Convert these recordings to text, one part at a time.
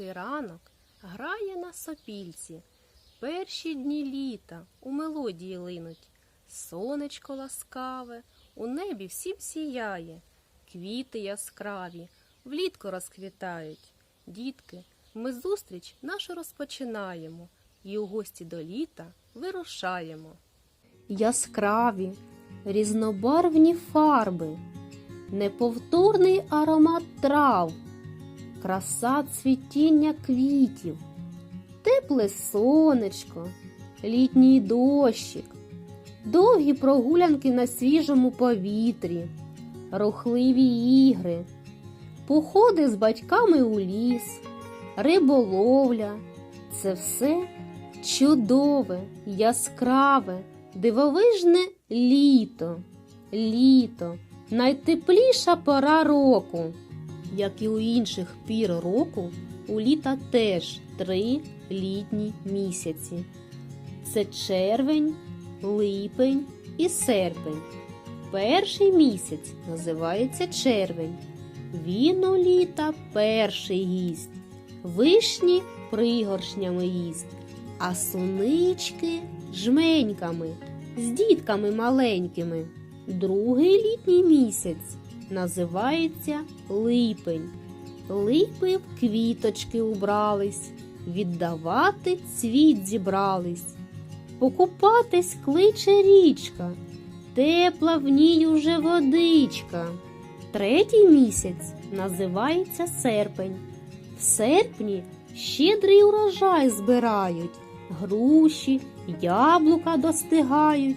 Одинокий ранок грає на сопільці. Перші дні літа у мелодії линуть. Сонечко ласкаве, у небі всім сіяє, квіти яскраві, влітку розквітають. Дітки, ми зустріч нашу розпочинаємо і у гості до літа вирушаємо. Яскраві, різнобарвні фарби, неповторний аромат трав, краса цвітіння квітів, тепле сонечко, літній дощик, довгі прогулянки на свіжому повітрі, рухливі ігри, походи з батьками у ліс, риболовля це все чудове, яскраве, дивовижне літо. Літо найтепліша пора року. Як і у інших пір року, у літа теж три літні місяці. Це червень, липень і серпень. Перший місяць називається червень. Він у літа перший їсть, вишні пригоршнями їсть, а сунички жменьками, з дітками маленькими. Другий літній місяць називається липень. Липи в квіточки убрались, віддавати цвіт зібрались. Покупатись кличе річка, тепла в ній уже водичка. Третій місяць називається серпень. В серпні щедрий урожай збирають, груші, яблука достигають,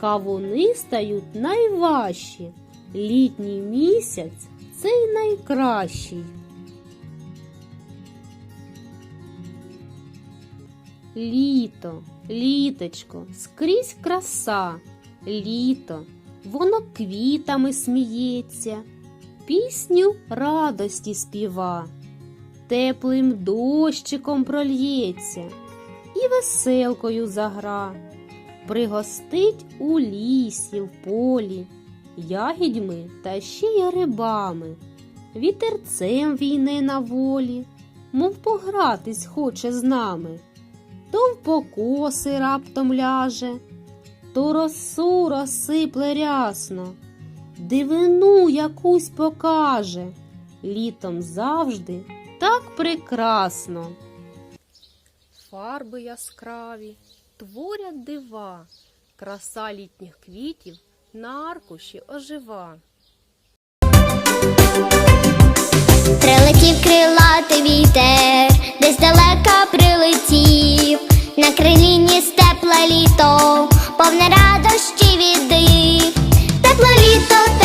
кавуни стають найважчі. Літній місяць цей найкращий. Літо, літочко, скрізь краса, літо, воно квітами сміється, пісню радості співа, теплим дощиком прольється. І веселкою загра, пригостить у лісі, в полі, ягідьми та ще й грибами, вітерцем війне на волі, мов погратись хоче з нами. То в покоси раптом ляже, то росу розсипле рясно, дивину якусь покаже, літом завжди так прекрасно. Фарби яскраві творять дива, краса літніх квітів на аркуші ожива. Прилетів крилатий вітер, десь далека прилетів, на криліні степле літо, повне радощі віди. Тепле літо,